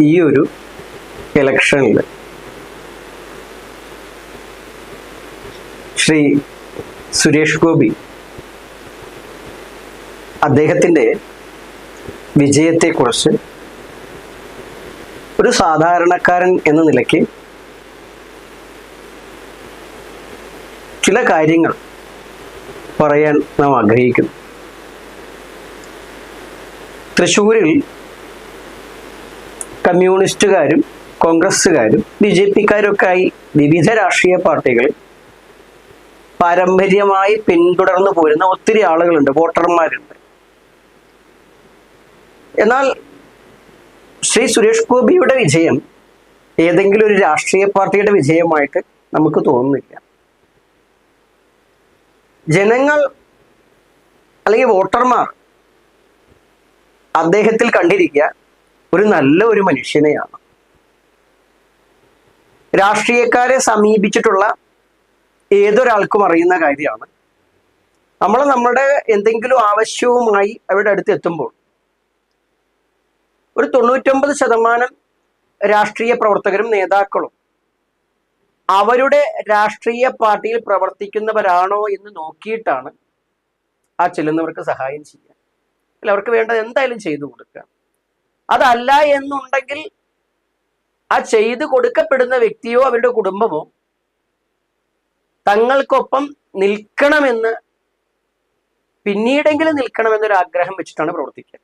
ഈ ഒരു ഇലക്ഷനിൽ ശ്രീ സുരേഷ് ഗോപി അദ്ദേഹത്തിന്റെ വിജയത്തെക്കുറിച്ച് ഒരു സാധാരണക്കാരൻ എന്ന നിലയ്ക്ക് ചില കാര്യങ്ങൾ പറയാൻ നാം ആഗ്രഹിക്കുന്നു. തൃശ്ശൂരിൽ കമ്മ്യൂണിസ്റ്റുകാരും കോൺഗ്രസ്സുകാരും ബി ജെ പിക്കാരൊക്കെയായി വിവിധ രാഷ്ട്രീയ പാർട്ടികൾ പാരമ്പര്യമായി പിന്തുടർന്നു പോരുന്ന ഒത്തിരി ആളുകളുണ്ട് വോട്ടർമാരുണ്ട്. എന്നാൽ ശ്രീ സുരേഷ് ഗോപിയുടെ വിജയം ഏതെങ്കിലും ഒരു രാഷ്ട്രീയ പാർട്ടിയുടെ വിജയമായിട്ട് നമുക്ക് തോന്നുന്നില്ല. ജനങ്ങൾ അല്ലെങ്കിൽ വോട്ടർമാർ അദ്ദേഹത്തിൽ കണ്ടിരിക്കുക ഒരു നല്ല ഒരു മനുഷ്യനെയാണ്. രാഷ്ട്രീയക്കാരെ സമീപിച്ചിട്ടുള്ള ഏതൊരാൾക്കും അറിയുന്ന കാര്യമാണ്. നമ്മൾ നമ്മുടെ എന്തെങ്കിലും ആവശ്യവുമായി അവരുടെ അടുത്ത് എത്തുമ്പോൾ ഒരു തൊണ്ണൂറ്റൊമ്പത് ശതമാനം രാഷ്ട്രീയ പ്രവർത്തകരും നേതാക്കളും അവരുടെ രാഷ്ട്രീയ പാർട്ടിയിൽ പ്രവർത്തിക്കുന്നവരാണോ എന്ന് നോക്കിയിട്ടാണ് ആ ചെല്ലുന്നവർക്ക് സഹായം ചെയ്യുക അല്ല അവർക്ക് വേണ്ടത് എന്തായാലും ചെയ്തു കൊടുക്കുക. അതല്ല എന്നുണ്ടെങ്കിൽ ആ ചെയ്തു കൊടുക്കപ്പെടുന്ന വ്യക്തിയോ അവരുടെ കുടുംബമോ തങ്ങൾക്കൊപ്പം നിൽക്കണമെന്ന് പിന്നീടെങ്കിലും നിൽക്കണമെന്നൊരു ആഗ്രഹം വെച്ചിട്ടാണ് പ്രവർത്തിക്കുക.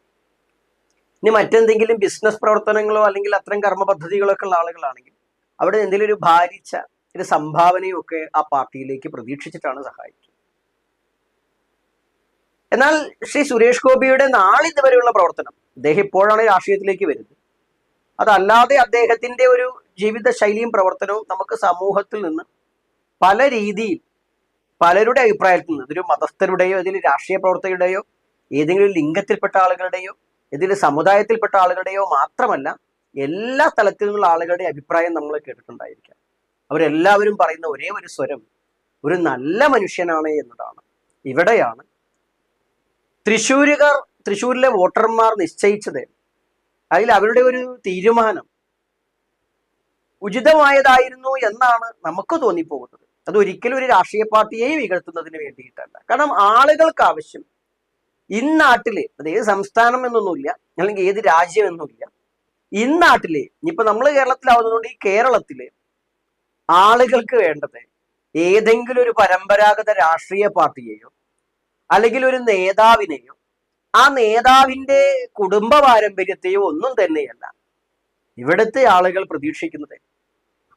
ഇനി മറ്റെന്തെങ്കിലും ബിസിനസ് പ്രവർത്തനങ്ങളോ അല്ലെങ്കിൽ അത്തരം കർമ്മ പദ്ധതികളോ ഒക്കെ ഉള്ള ആളുകളാണെങ്കിൽ അവിടെ എന്തെങ്കിലും ഒരു ഭാരിച്ച ഒരു സംഭാവനയൊക്കെ ആ പാർട്ടിയിലേക്ക് പ്രതീക്ഷിച്ചിട്ടാണ് സഹായിക്കുക. എന്നാൽ ശ്രീ സുരേഷ് ഗോപിയുടെ നാളിന്ന് വരെയുള്ള പ്രവർത്തനം. അദ്ദേഹം ഇപ്പോഴാണ് രാഷ്ട്രീയത്തിലേക്ക് വരുന്നത്. അതല്ലാതെ അദ്ദേഹത്തിന്റെ ഒരു ജീവിത ശൈലിയും പ്രവർത്തനവും നമുക്ക് സമൂഹത്തിൽ നിന്ന് പല രീതിയിൽ പലരുടെ അഭിപ്രായത്തിൽ നിന്ന് ഇതൊരു മതസ്ഥരുടെയോ ഇതിൽ രാഷ്ട്രീയ പ്രവർത്തകരുടെയോ ഏതെങ്കിലും ലിംഗത്തിൽപ്പെട്ട ആളുകളുടെയോ ഇതിൽ സമുദായത്തിൽപ്പെട്ട ആളുകളുടെയോ മാത്രമല്ല എല്ലാ തലത്തിൽ നിന്നുള്ള ആളുകളുടെ അഭിപ്രായം നമ്മൾ കേട്ടിട്ടുണ്ടായിരിക്കാം. അവരെല്ലാവരും പറയുന്ന ഒരേ ഒരു സ്വരം ഒരു നല്ല മനുഷ്യനാണ് എന്നതാണ്. ഇവിടെയാണ് തൃശ്ശൂരുകാർ തൃശ്ശൂരിലെ വോട്ടർമാർ നിശ്ചയിച്ചത് അതിൽ അവരുടെ ഒരു തീരുമാനം ഉചിതമായതായിരുന്നു എന്നാണ് നമുക്ക് തോന്നിപ്പോകുന്നത്. അത് ഒരിക്കലും ഒരു രാഷ്ട്രീയ പാർട്ടിയെ ഇകഴ്ത്തുന്നതിന് വേണ്ടിയിട്ടല്ല. കാരണം ആളുകൾക്ക് ആവശ്യം ഇന്നാട്ടിൽ അത് ഏത് സംസ്ഥാനം എന്നൊന്നുമില്ല അല്ലെങ്കിൽ ഏത് രാജ്യം എന്നൊന്നുമില്ല ഇന്നാട്ടിൽ ഇനിയിപ്പോ നമ്മൾ കേരളത്തിലാവുന്നതുകൊണ്ട് ഈ കേരളത്തിൽ ആളുകൾക്ക് വേണ്ടത് ഏതെങ്കിലും ഒരു പരമ്പരാഗത രാഷ്ട്രീയ പാർട്ടിയെയോ അല്ലെങ്കിൽ ഒരു നേതാവിനെയോ ആ നേതാവിന്റെ കുടുംബ പാരമ്പര്യത്തെയോ ഒന്നും തന്നെയല്ല. ഇവിടുത്തെ ആളുകൾ പ്രതീക്ഷിക്കുന്നത്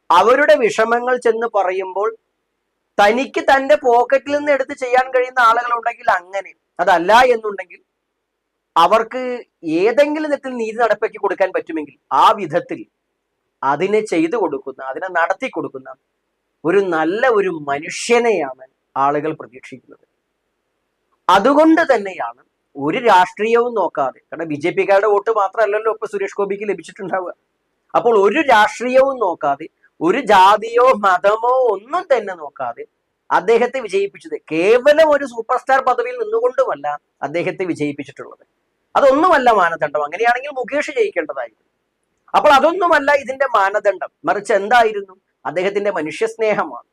അവരുടെ വിഷമങ്ങൾ ചെന്ന് പറയുമ്പോൾ തനിക്ക് തന്റെ പോക്കറ്റിൽ നിന്ന് എടുത്ത് ചെയ്യാൻ കഴിയുന്ന ആളുകളുണ്ടെങ്കിൽ അങ്ങനെ അതല്ല എന്നുണ്ടെങ്കിൽ അവർക്ക് ഏതെങ്കിലും തരത്തിൽ നീതി നടപ്പാക്കി കൊടുക്കാൻ പറ്റുമെങ്കിൽ ആ വിധത്തിൽ അതിനെ ചെയ്തു കൊടുക്കുന്ന അതിനെ നടത്തി കൊടുക്കുന്ന ഒരു നല്ല ഒരു മനുഷ്യനെയാണ് ആളുകൾ പ്രതീക്ഷിക്കുന്നത്. അതുകൊണ്ട് തന്നെയാണ് ഒരു രാഷ്ട്രീയവും നോക്കാതെ കാരണം ബി ജെ പിക്കാരുടെ വോട്ട് മാത്രമല്ലല്ലോ ഇപ്പൊ സുരേഷ് ഗോപിക്ക് ലഭിച്ചിട്ടുണ്ടാവുക. അപ്പോൾ ഒരു രാഷ്ട്രീയവും നോക്കാതെ ഒരു ജാതിയോ മതമോ ഒന്നും തന്നെ നോക്കാതെ അദ്ദേഹത്തെ വിജയിപ്പിച്ചത് കേവലം ഒരു സൂപ്പർ സ്റ്റാർ പദവിയിൽ നിന്നുകൊണ്ടുമല്ല അദ്ദേഹത്തെ വിജയിപ്പിച്ചിട്ടുള്ളത്. അതൊന്നുമല്ല മാനദണ്ഡം. അങ്ങനെയാണെങ്കിൽ മുകേഷ് ജയിക്കേണ്ടതായിരുന്നു. അപ്പോൾ അതൊന്നുമല്ല ഇതിന്റെ മാനദണ്ഡം. മറിച്ച് എന്തായിരുന്നു? അദ്ദേഹത്തിന്റെ മനുഷ്യസ്നേഹമാണ്.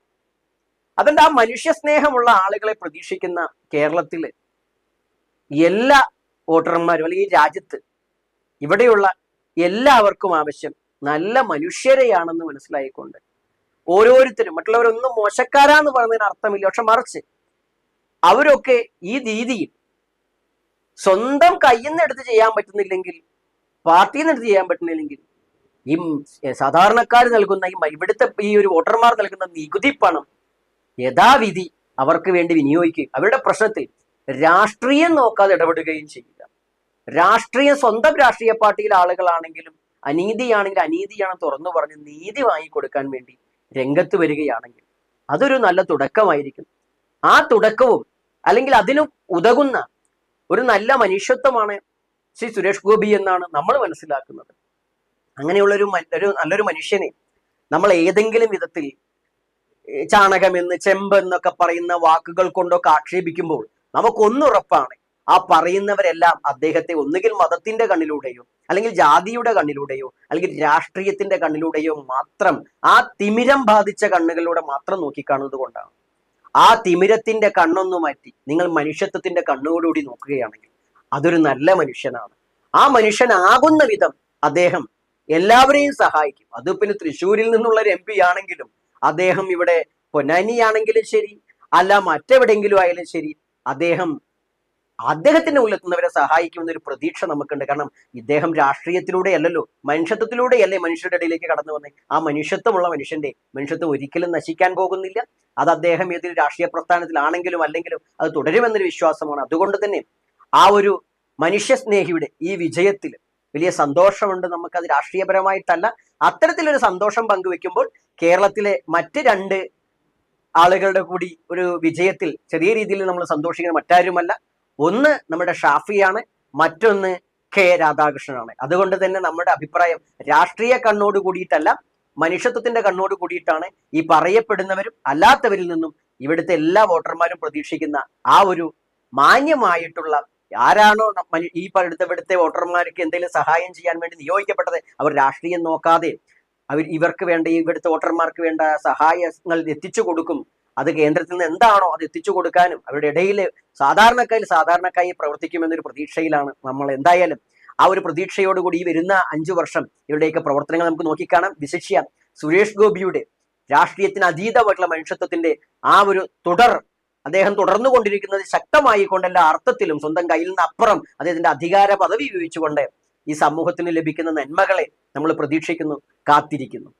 അതുകൊണ്ട് ആ മനുഷ്യസ്നേഹമുള്ള ആളുകളെ പ്രതീക്ഷിക്കുന്ന കേരളത്തിൽ എല്ലാ വോട്ടർമാരും അല്ലെങ്കിൽ ഈ രാജ്യത്ത് ഇവിടെയുള്ള എല്ലാവർക്കും ആവശ്യം നല്ല മനുഷ്യരെയാണെന്ന് മനസ്സിലായിക്കൊണ്ട് ഓരോരുത്തരും മറ്റുള്ളവരൊന്നും മോശക്കാരാന്ന് പറയുന്നതിന് അർത്ഥമില്ല. പക്ഷെ മറിച്ച് അവരൊക്കെ ഈ രീതിയിൽ സ്വന്തം കയ്യിൽ നിന്ന് എടുത്ത് ചെയ്യാൻ പറ്റുന്നില്ലെങ്കിൽ പാർട്ടിയിൽ നിന്ന് എടുത്ത് ചെയ്യാൻ പറ്റുന്നില്ലെങ്കിൽ ഈ സാധാരണക്കാർ നൽകുന്ന ഈ ഇവിടുത്തെ ഈ ഒരു വോട്ടർമാർ നൽകുന്ന നികുതി പണം യഥാവിധി അവർക്ക് വേണ്ടി വിനിയോഗിക്കുകയും അവരുടെ പ്രശ്നത്തിൽ രാഷ്ട്രീയം നോക്കാതെ ഇടപെടുകയും ചെയ്യുക. രാഷ്ട്രീയം സ്വന്തം രാഷ്ട്രീയ പാർട്ടിയിലെ ആളുകളാണെങ്കിലും അനീതിയാണെങ്കിൽ അനീതിയാണെന്ന് തുറന്നു പറഞ്ഞ് നീതി വാങ്ങിക്കൊടുക്കാൻ വേണ്ടി രംഗത്ത് വരികയാണെങ്കിൽ അതൊരു നല്ല തുടക്കമായിരിക്കും. ആ തുടക്കവും അല്ലെങ്കിൽ അതിന് ഉതകുന്ന ഒരു നല്ല മനുഷ്യത്വമാണ് ശ്രീ സുരേഷ് ഗോപി എന്നാണ് നമ്മൾ മനസ്സിലാക്കുന്നത്. അങ്ങനെയുള്ളൊരു മ- ഒരു നല്ലൊരു മനുഷ്യനെ നമ്മൾ ഏതെങ്കിലും വിധത്തിൽ ചാണകമെന്ന് ചെമ്പ് എന്നൊക്കെ പറയുന്ന വാക്കുകൾ കൊണ്ടൊക്കെ ആക്ഷേപിക്കുമ്പോൾ നമുക്കൊന്നുറപ്പാണ് ആ പറയുന്നവരെല്ലാം അദ്ദേഹത്തെ ഒന്നുകിൽ മതത്തിന്റെ കണ്ണിലൂടെയോ അല്ലെങ്കിൽ ജാതിയുടെ കണ്ണിലൂടെയോ അല്ലെങ്കിൽ രാഷ്ട്രീയത്തിന്റെ കണ്ണിലൂടെയോ മാത്രം ആ തിമിരം ബാധിച്ച കണ്ണുകളിലൂടെ മാത്രം നോക്കിക്കാണുന്നത് കൊണ്ടാണ്. ആ തിമിരത്തിന്റെ കണ്ണൊന്നു മാറ്റി നിങ്ങൾ മനുഷ്യത്വത്തിന്റെ കണ്ണുകൂടി നോക്കുകയാണെങ്കിൽ അതൊരു നല്ല മനുഷ്യനാണ്. ആ മനുഷ്യനാകുന്ന വിധം അദ്ദേഹം എല്ലാവരെയും സഹായിക്കും. അത് പിന്നെ തൃശ്ശൂരിൽ നിന്നുള്ള ഒരു എം പി ആണെങ്കിലും അദ്ദേഹം ഇവിടെ പൊന്നാനിയാണെങ്കിലും ശരി അല്ല മറ്റെവിടെയെങ്കിലും ആയാലും ശരി അദ്ദേഹം അദ്ദേഹത്തിന്റെ ഉള്ളിലെത്തുന്നവരെ സഹായിക്കുമെന്ന ഒരു പ്രതീക്ഷ നമുക്കുണ്ട്. കാരണം ഇദ്ദേഹം രാഷ്ട്രീയത്തിലൂടെ അല്ലല്ലോ മനുഷ്യത്വത്തിലൂടെയല്ലേ മനുഷ്യരുടെ ഇടയിലേക്ക് കടന്നു വന്നേ? ആ മനുഷ്യത്വമുള്ള മനുഷ്യന്റെ മനുഷ്യത്വം ഒരിക്കലും നശിക്കാൻ പോകുന്നില്ല. അത് അദ്ദേഹം ഏതൊരു രാഷ്ട്രീയ പ്രസ്ഥാനത്തിലാണെങ്കിലും അല്ലെങ്കിലും അത് തുടരുമെന്നൊരു വിശ്വാസമാണ്. അതുകൊണ്ട് തന്നെ ആ ഒരു മനുഷ്യസ്നേഹിയുടെ ഈ വിജയത്തിൽ വലിയ സന്തോഷമുണ്ട് നമുക്ക് അത് രാഷ്ട്രീയപരമായിട്ടല്ല. അത്തരത്തിലൊരു സന്തോഷം പങ്കുവെക്കുമ്പോൾ കേരളത്തിലെ മറ്റ് രണ്ട് ആളുകളുടെ കൂടി ഒരു വിജയത്തിൽ ചെറിയ രീതിയിൽ നമ്മൾ സന്തോഷിക്കുന്ന മറ്റാരുമല്ല. ഒന്ന് നമ്മുടെ ഷാഫിയാണ് മറ്റൊന്ന് കെ രാധാകൃഷ്ണനാണ്. അതുകൊണ്ട് തന്നെ നമ്മുടെ അഭിപ്രായം രാഷ്ട്രീയ കണ്ണോട് കൂടിയിട്ടല്ല മനുഷ്യത്വത്തിന്റെ കണ്ണോട് കൂടിയിട്ടാണ് ഈ പറയപ്പെടുന്നവരും അല്ലാത്തവരിൽ നിന്നും ഇവിടുത്തെ എല്ലാ വോട്ടർമാരും പ്രതീക്ഷിക്കുന്ന ആ ഒരു മാന്യമായിട്ടുള്ള ആരാണോ ഈ ഇവിടുത്തെ വോട്ടർമാർക്ക് എന്തെങ്കിലും സഹായം ചെയ്യാൻ വേണ്ടി നിയോഗിക്കപ്പെട്ടത് അവർ രാഷ്ട്രീയം നോക്കാതെ അവർ ഇവർക്ക് വേണ്ട ഇവിടുത്തെ വോട്ടർമാർക്ക് വേണ്ട സഹായങ്ങൾ എത്തിച്ചു കൊടുക്കും. അത് കേന്ദ്രത്തിൽ നിന്ന് എന്താണോ അത് എത്തിച്ചു കൊടുക്കാനും അവരുടെ ഇടയിൽ സാധാരണക്കാരിൽ സാധാരണക്കായി പ്രവർത്തിക്കുമെന്നൊരു പ്രതീക്ഷയിലാണ് നമ്മൾ എന്തായാലും. ആ ഒരു പ്രതീക്ഷയോടുകൂടി ഈ വരുന്ന അഞ്ചു വർഷം ഇവരുടെയൊക്കെ പ്രവർത്തനങ്ങൾ നമുക്ക് നോക്കിക്കാണാം. വിശിഷ്യ സുരേഷ് ഗോപിയുടെ രാഷ്ട്രീയത്തിന് അതീതമായിട്ടുള്ള മനുഷ്യത്വത്തിന്റെ ആ ഒരു തുടർ അദ്ദേഹം തുടർന്നു കൊണ്ടിരിക്കുന്നത് ശക്തമായിക്കൊണ്ട് എല്ലാ അർത്ഥത്തിലും സ്വന്തം കയ്യിൽ നിന്ന് അപ്പുറം അദ്ദേഹത്തിന്റെ അധികാര പദവി ഉപയോഗിച്ചുകൊണ്ട് ഈ സമൂഹത്തിന് ലഭിക്കുന്ന നന്മകളെ നമ്മൾ പ്രതീക്ഷിക്കുന്നു കാത്തിരിക്കുന്നു.